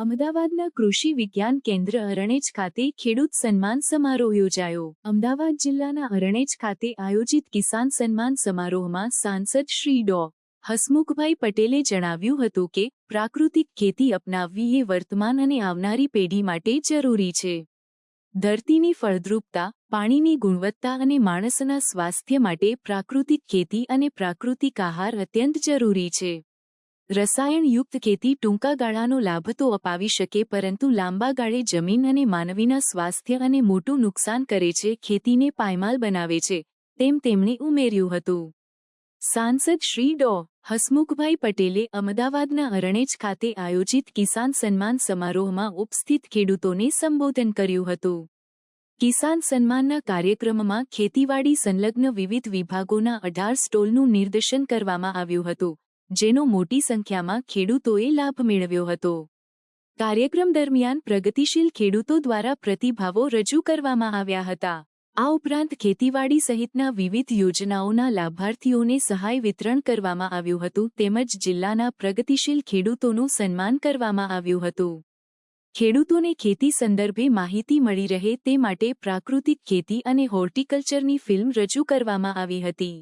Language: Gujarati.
અમદાવાદના કૃષિ વિજ્ઞાન કેન્દ્ર અરણેજ ખાતે ખેડૂત સન્માન સમારોહ યોજાયો. અમદાવાદ જિલ્લાના અરણેજ ખાતે આયોજિત કિસાન સન્માન સમારોહમાં સાંસદ શ્રી ડો. હસમુખભાઈ પટેલે જણાવ્યું હતું કે, પ્રાકૃતિક ખેતી અપનાવવી એ વર્તમાન અને આવનારી પેઢી માટે જરૂરી છે. ધરતીની ફળદ્રુપતા, પાણીની ગુણવત્તા અને માણસના સ્વાસ્થ્ય માટે પ્રાકૃતિક ખેતી અને પ્રાકૃતિક આહાર અત્યંત જરૂરી છે. રસાયણયુક્ત ખેતી ટૂંકા ગાળાનો લાભ તો અપાવી શકે, પરંતુ લાંબા ગાળે જમીન અને માનવીના સ્વાસ્થ્ય અને મોટું નુકસાન કરે છે, ખેતીને પાયમાલ બનાવે છે, તેમ તેમણે ઉમેર્યું હતું. સાંસદ શ્રી ડો. હસમુખભાઈ પટેલે અમદાવાદના અરણેજ ખાતે આયોજિત કિસાન સન્માન સમારોહમાં ઉપસ્થિત ખેડૂતોને સંબોધન કર્યું હતું. કિસાન સન્માનના કાર્યક્રમમાં ખેતીવાડી સંલગ્ન વિવિધ વિભાગોના અઢાર સ્ટોલનું નિર્દેશન કરવામાં આવ્યું હતું. જેનો મોટી સંખ્યામાં ખેડૂતોએ લાભ મેળવ્યો હતો. કાર્યક્રમ દરમિયાન પ્રગતિશીલ ખેડૂતો દ્વારા પ્રતિભાવો રજૂ કરવામાં આવ્યા હતા. આ ઉપરાંત ખેતીવાડી સહિતના વિવિધ યોજનાઓના લાભાર્થીઓને સહાય વિતરણ કરવામાં આવ્યું હતું તેમજ જિલ્લાના પ્રગતિશીલ ખેડૂતોનું સન્માન કરવામાં આવ્યું હતું. ખેડૂતોને ખેતી સંદર્ભે માહિતી મળી રહે તે માટે પ્રાકૃતિક ખેતી અને હોર્ટિકલ્ચરની ફિલ્મ રજૂ કરવામાં આવી હતી.